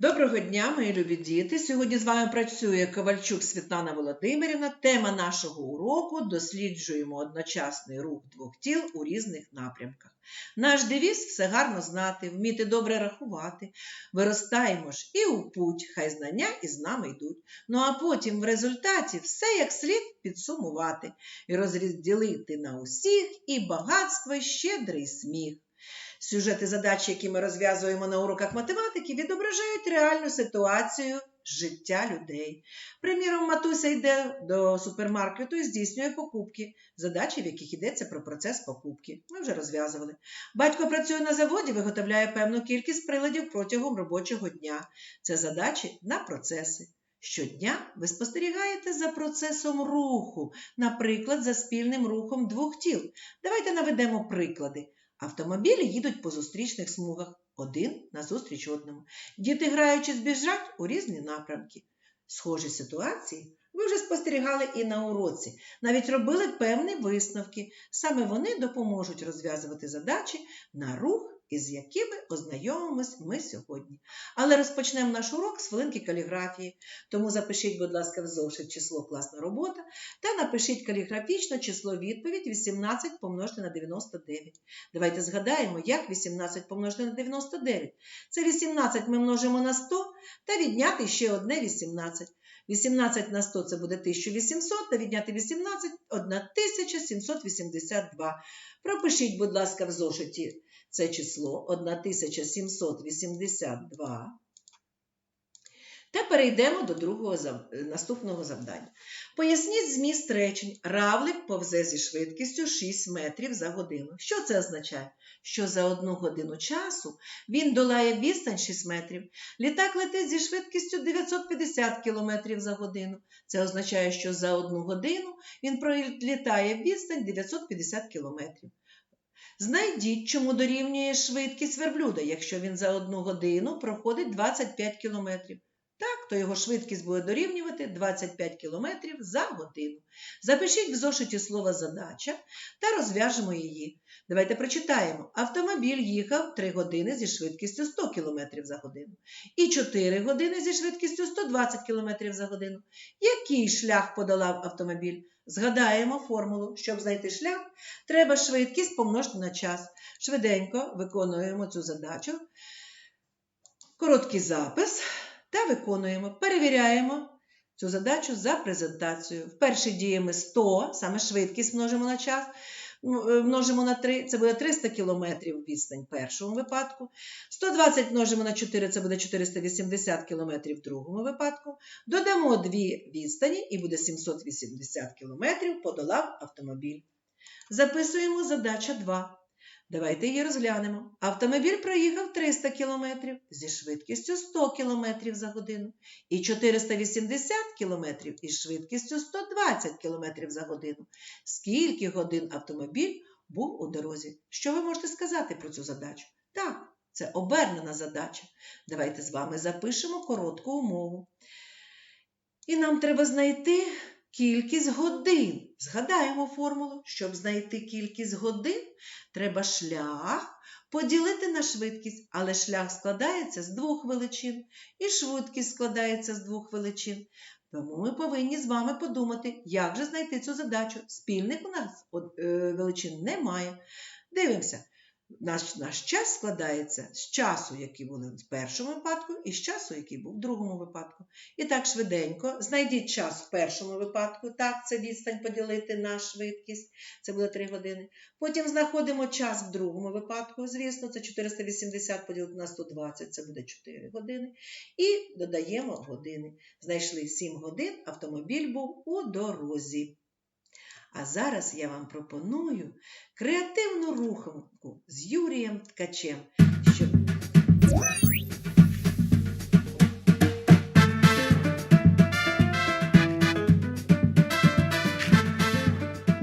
Доброго дня, мої любі діти. Сьогодні з вами працює Ковальчук Світлана Володимирівна. Тема нашого уроку досліджуємо одночасний рух двох тіл у різних напрямках. Наш девіз все гарно знати, вміти добре рахувати. Виростаємо ж і у путь, хай знання із нами йдуть. Ну а потім в результаті все як слід підсумувати і розділити на усіх і багатство, і щедрий сміх. Сюжети задачі, які ми розв'язуємо на уроках математики, відображають реальну ситуацію життя людей. Приміром, матуся йде до супермаркету і здійснює покупки, задачі, в яких йдеться про процес покупки. Ми вже розв'язували. Батько працює на заводі, виготовляє певну кількість приладів протягом робочого дня. Це задачі на процеси. Щодня ви спостерігаєте за процесом руху, наприклад, за спільним рухом двох тіл. Давайте наведемо приклади. Автомобілі їдуть по зустрічних смугах, один назустріч одному. Діти, граючись, біжать у різні напрямки. Схожі ситуації ви вже спостерігали і на уроці, навіть робили певні висновки. Саме вони допоможуть розв'язувати задачі на рух, із якими ознайомимось ми сьогодні. Але розпочнемо наш урок з хвилинки каліграфії. Тому запишіть, будь ласка, в зошит число класна робота та напишіть каліграфічно число відповідь 18 помножити на 99. Давайте згадаємо, як 18 помножити на 99. Це 18 ми множимо на 100 та відняти ще одне 18. 18 на 100 це буде 1800, та відняти 18 – 1782. Пропишіть, будь ласка, в зошиті це число 1782. Та перейдемо до другого наступного завдання. Поясніть зміст речень. Равлик повзе зі швидкістю 6 метрів за годину. Що це означає? Що за одну годину часу він долає відстань 6 метрів. Літак летить зі швидкістю 950 км за годину. Це означає, що за одну годину він пролітає відстань 950 км. Знайдіть, чому дорівнює швидкість верблюда, якщо він за одну годину проходить 25 км. Так, то його швидкість буде дорівнювати 25 км за годину. Запишіть в зошиті слово задача та розв'яжемо її. Давайте прочитаємо. Автомобіль їхав 3 години зі швидкістю 100 км за годину і 4 години зі швидкістю 120 км за годину. Який шлях подолав автомобіль? Згадаємо формулу. Щоб знайти шлях, треба швидкість помножити на час. Швиденько виконуємо цю задачу. Короткий запис та виконуємо. Перевіряємо цю задачу за презентацією. Вперше діємо 100, саме швидкість множимо на час. е, Множимо на 3, це буде 300 км відстань в першому випадку. 120 множимо на 4, це буде 480 км в другому випадку. Додамо дві відстані і буде 780 км подолав автомобіль. Записуємо задача 2. Давайте її розглянемо. Автомобіль проїхав 300 км зі швидкістю 100 км за годину і 480 км із швидкістю 120 км за годину. Скільки годин автомобіль був у дорозі? Що ви можете сказати про цю задачу? Так, це обернена задача. Давайте з вами запишемо коротку умову. І нам треба знайти кількість годин. Згадаємо формулу. Щоб знайти кількість годин, треба шлях поділити на швидкість, але шлях складається з двох величин, і швидкість складається з двох величин. Тому ми повинні з вами подумати, як же знайти цю задачу. Спільних у нас е, величин немає. Дивимося. Наш, наш час складається з часу, який був в першому випадку, і з часу, який був в другому випадку. І так швиденько знайдіть час в першому випадку. Так, це відстань поділити на швидкість, це буде 3 години. Потім знаходимо час в другому випадку. Звісно, це 480 поділити на 120, це буде 4 години. І додаємо години. Знайшли 7 годин, автомобіль був у дорозі. А зараз я вам пропоную креативну руханку з Юрієм Ткачем. Щоб...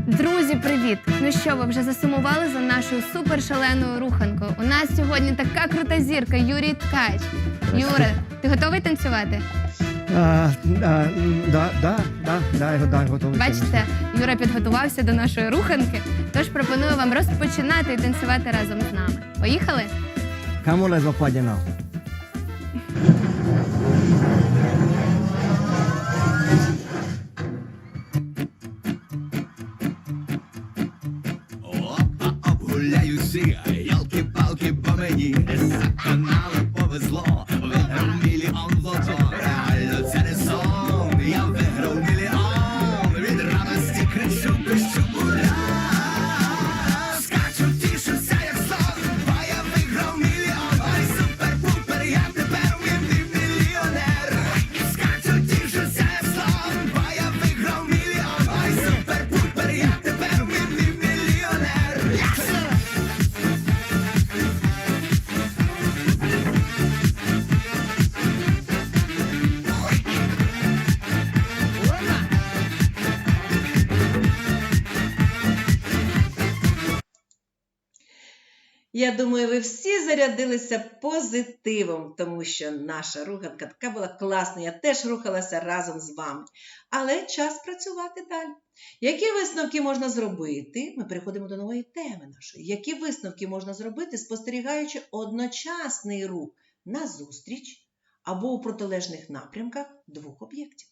Друзі, привіт! Ну що, ви вже засумували за нашою супершаленою руханкою? У нас сьогодні така крута зірка Юрій Ткач. Юра, ти готовий танцювати? А, а, да, да, да, дай, я- готовий. Бачите, Юра підготувався до нашої руханки, тож пропоную вам розпочинати і танцювати разом з нами. Поїхали? Камоле западіна. Я думаю, ви всі зарядилися позитивом, тому що наша руханка така була класна. Я теж рухалася разом з вами. Але час працювати далі. Які висновки можна зробити? Ми переходимо до нової теми нашої. Які висновки можна зробити, спостерігаючи одночасний рух назустріч або у протилежних напрямках двох об'єктів?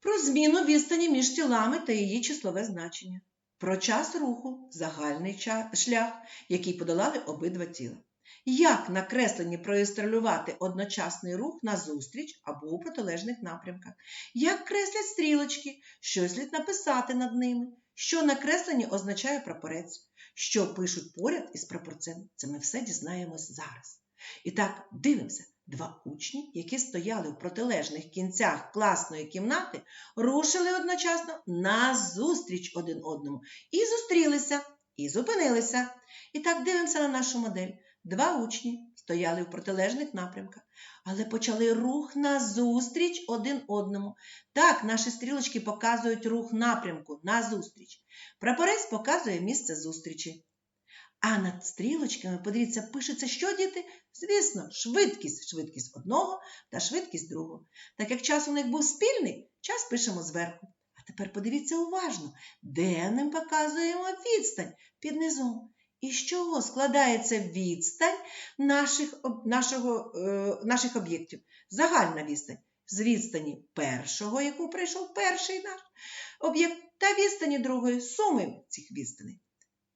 Про зміну відстані між тілами та її числове значення. Про час руху, загальний шлях, який подолали обидва тіла. Як на кресленні проілюструвати одночасний рух назустріч або у протилежних напрямках? Як креслять стрілочки, що слід написати над ними? Що на кресленні означає прапорець? Що пишуть поряд із прапорцем? Це ми все дізнаємось зараз. І так, дивимося. Два учні, які стояли в протилежних кінцях класної кімнати, рушили одночасно назустріч один одному і зустрілися, і зупинилися. І так дивимося на нашу модель. Два учні стояли в протилежних напрямках, але почали рух назустріч один одному. Так, наші стрілочки показують рух напрямку назустріч. Прапорець показує місце зустрічі. А над стрілочками, подивіться, пишеться, що діти? Звісно, швидкість, швидкість одного та швидкість другого. Так як час у них був спільний, час пишемо зверху. А тепер подивіться уважно, де ми показуємо відстань під низом. І з чого складається відстань наших, нашого, е, наших об'єктів? Загальна відстань. З відстані першого, яку прийшов перший наш об'єкт, та відстані другої суми цих відстаней.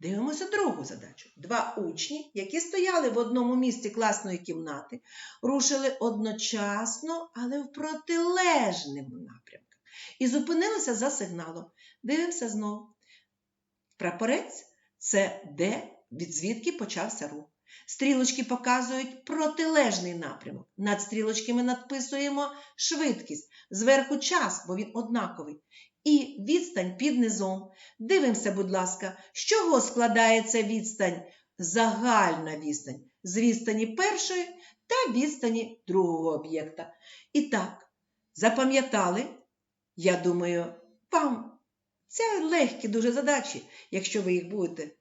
Дивимося другу задачу. Два учні, які стояли в одному місці класної кімнати, рушили одночасно, але в протилежному напрямку. І зупинилися за сигналом. Дивимося знову. Прапорець це де, від звідки почався рух. Стрілочки показують протилежний напрямок. Над стрілочками надписуємо швидкість, зверху час, бо він однаковий. І відстань під низом. Дивимося, будь ласка, з чого складається відстань? Загальна відстань з відстані першої та відстані другого об'єкта. І так, запам'ятали, я думаю, вам це легкі дуже задачі, якщо ви їх будете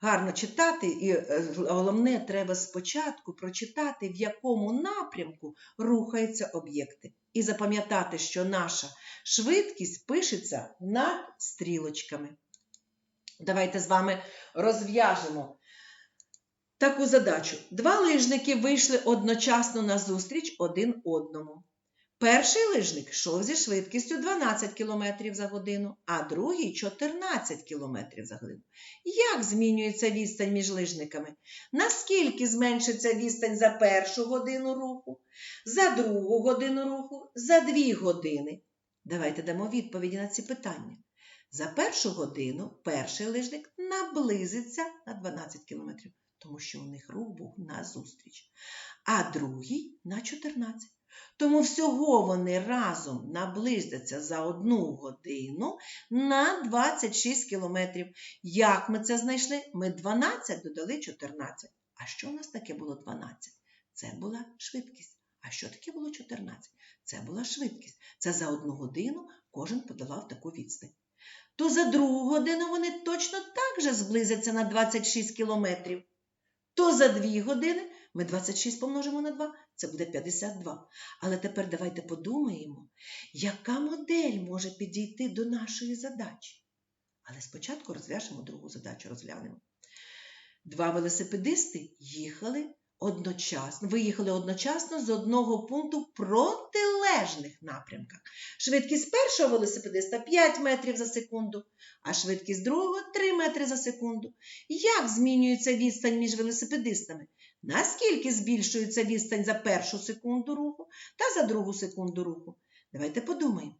гарно читати, і е, головне, треба спочатку прочитати, в якому напрямку рухаються об'єкти. І запам'ятати, що наша швидкість пишеться над стрілочками. Давайте з вами розв'яжемо таку задачу. Два лижники вийшли одночасно на зустріч один одному. Перший лижник йшов зі швидкістю 12 км за годину, а другий 14 км за годину. Як змінюється відстань між лижниками? Наскільки зменшиться відстань за першу годину руху, за другу годину руху, за дві години? Давайте дамо відповіді на ці питання. За першу годину перший лижник наблизиться на 12 км, тому що у них рух був назустріч, а другий на 14. Тому всього вони разом наблизяться за одну годину на 26 кілометрів. Як ми це знайшли? Ми 12 додали 14. А що у нас таке було 12? Це була швидкість. А що таке було 14? Це була швидкість. Це за одну годину кожен подолав таку відстань. То за другу годину вони точно так же зблизяться на 26 кілометрів. То за дві години ми 26 помножимо на 2, це буде 52. Але тепер давайте подумаємо, яка модель може підійти до нашої задачі. Але спочатку розв'яжемо другу задачу, розглянемо. Два велосипедисти їхали одночасно, виїхали одночасно з одного пункту в протилежних напрямках. Швидкість першого велосипедиста 5 метрів за секунду, а швидкість другого 3 метри за секунду. Як змінюється відстань між велосипедистами? Наскільки збільшується відстань за першу секунду руху та за другу секунду руху? Давайте подумаємо.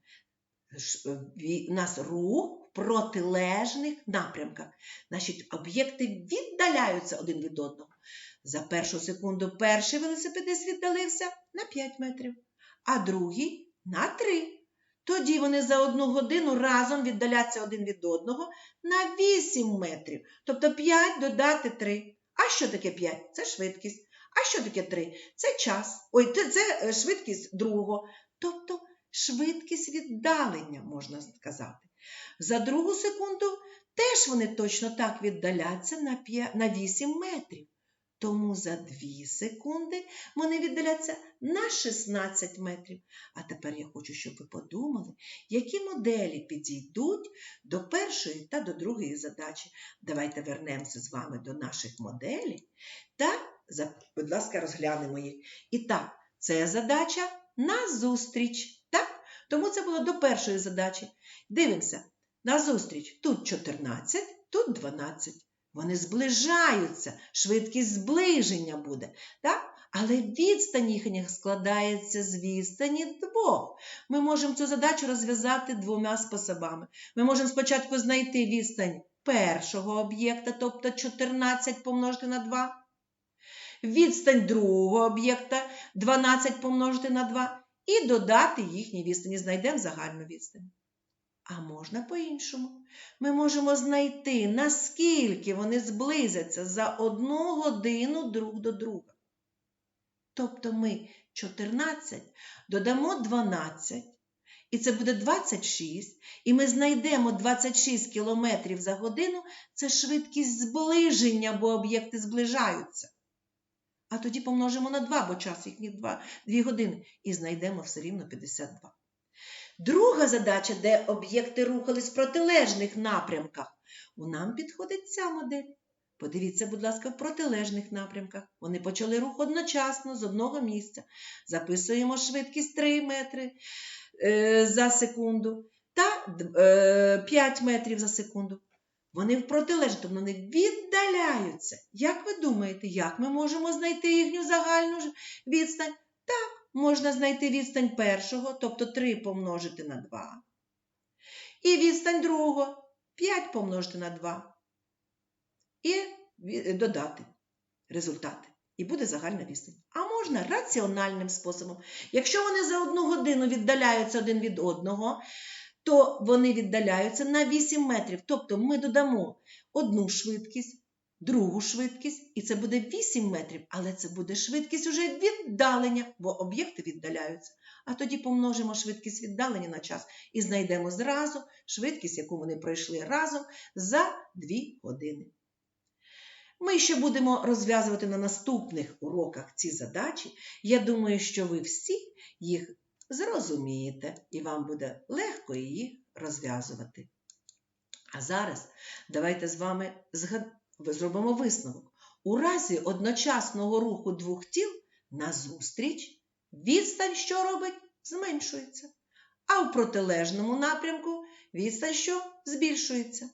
Е, У нас рух в протилежних напрямках. Значить, об'єкти віддаляються один від одного. За першу секунду перший велосипедист віддалився на 5 метрів, а другий на 3. Тоді вони за одну годину разом віддаляться один від одного на 8 метрів. Тобто 5 додати 3. А що таке 5? Це швидкість. А що таке 3? Це час. Ой, це, е, швидкість другого. Тобто швидкість віддалення, можна сказати. За другу секунду теж вони точно так віддаляться на 8 метрів. Тому за 2 секунди вони віддаляться на 16 метрів. А тепер я хочу, щоб ви подумали, які моделі підійдуть до першої та до другої задачі. Давайте вернемося з вами до наших моделей та, будь ласка, розглянемо їх. І так, це задача на зустріч. Так? Тому це було до першої задачі. Дивимося. На зустріч тут 14, тут 12. Вони зближаються, швидкість зближення буде. Так? Але відстань їхніх складається з відстані двох. Ми можемо цю задачу розв'язати двома способами. Ми можемо спочатку знайти відстань першого об'єкта, тобто 14 помножити на 2. Відстань другого об'єкта 12 помножити на 2 і додати їхні відстані. Знайдемо загальну відстань. А можна по-іншому. Ми можемо знайти, наскільки вони зблизяться за одну годину друг до друга. Тобто ми 14 додамо 12, і це буде 26, і ми знайдемо 26 км за годину це швидкість зближення, бо об'єкти зближаються. А тоді помножимо на 2, бо час їхніх 2, 2 години, і знайдемо все рівно 52. Друга задача, де об'єкти рухались в протилежних напрямках. У нам підходить ця модель. Подивіться, будь ласка, в протилежних напрямках. Вони почали рух одночасно з одного місця. Записуємо швидкість 3 метри е, за секунду та е, 5 метрів за секунду. Вони в протилежні, тобто вони віддаляються. Як ви думаєте, як ми можемо знайти їхню загальну відстань? Так, можна знайти відстань першого, тобто 3 помножити на 2. І відстань другого 5 помножити на 2. І додати результати. І буде загальна відстань. А можна раціональним способом. Якщо вони за одну годину віддаляються один від одного, то вони віддаляються на 8 метрів. Тобто ми додамо одну швидкість, другу швидкість, і це буде 8 метрів, але це буде швидкість уже віддалення, бо об'єкти віддаляються. А тоді помножимо швидкість віддалення на час і знайдемо зразу швидкість, яку вони пройшли разом за 2 години. Ми ще будемо розв'язувати на наступних уроках ці задачі. Я думаю, що ви всі їх зрозумієте, і вам буде легко її розв'язувати. А зараз давайте з вами згад- зробимо висновок. У разі одночасного руху двох тіл назустріч відстань, що робить, зменшується. А в протилежному напрямку відстань, що збільшується.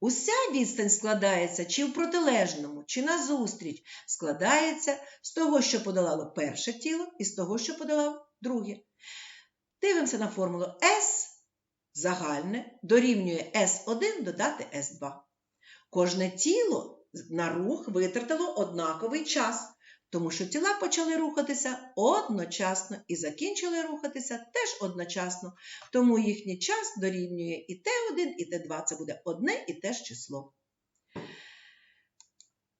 Уся відстань складається чи в протилежному, чи назустріч, складається з того, що подолало перше тіло, і з того, що подолало друге. Дивимося на формулу S загальне дорівнює S1 додати S2. Кожне тіло на рух витратило однаковий час, тому що тіла почали рухатися одночасно і закінчили рухатися теж одночасно. Тому їхній час дорівнює і Т1, і Т2. Це буде одне і те ж число.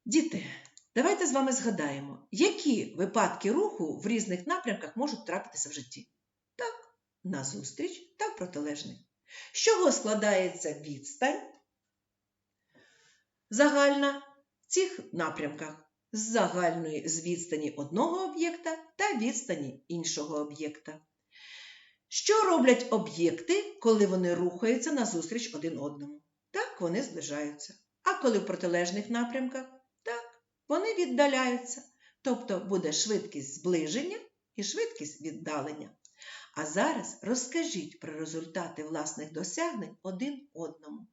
Діти, давайте з вами згадаємо, які випадки руху в різних напрямках можуть трапитися в житті. Так, назустріч та в протилежних. З чого складається відстань загальна в цих напрямках? З загальної з відстані одного об'єкта та відстані іншого об'єкта. Що роблять об'єкти, коли вони рухаються назустріч один одному? Так, вони зближаються. А коли в протилежних напрямках? Так, вони віддаляються. тобто буде швидкість зближення і швидкість віддалення. А зараз розкажіть про результати власних досягнень один одному,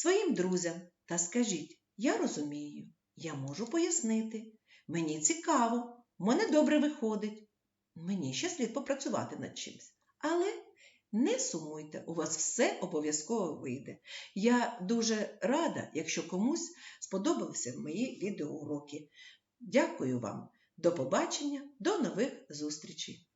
своїм друзям та скажіть: Я розумію, я можу пояснити, мені цікаво, мене добре виходить. Мені ще слід попрацювати над чимось. Але не сумуйте, у вас все обов'язково вийде. Я дуже рада, якщо комусь сподобалися мої відеоуроки. Дякую вам. До побачення, до нових зустрічей!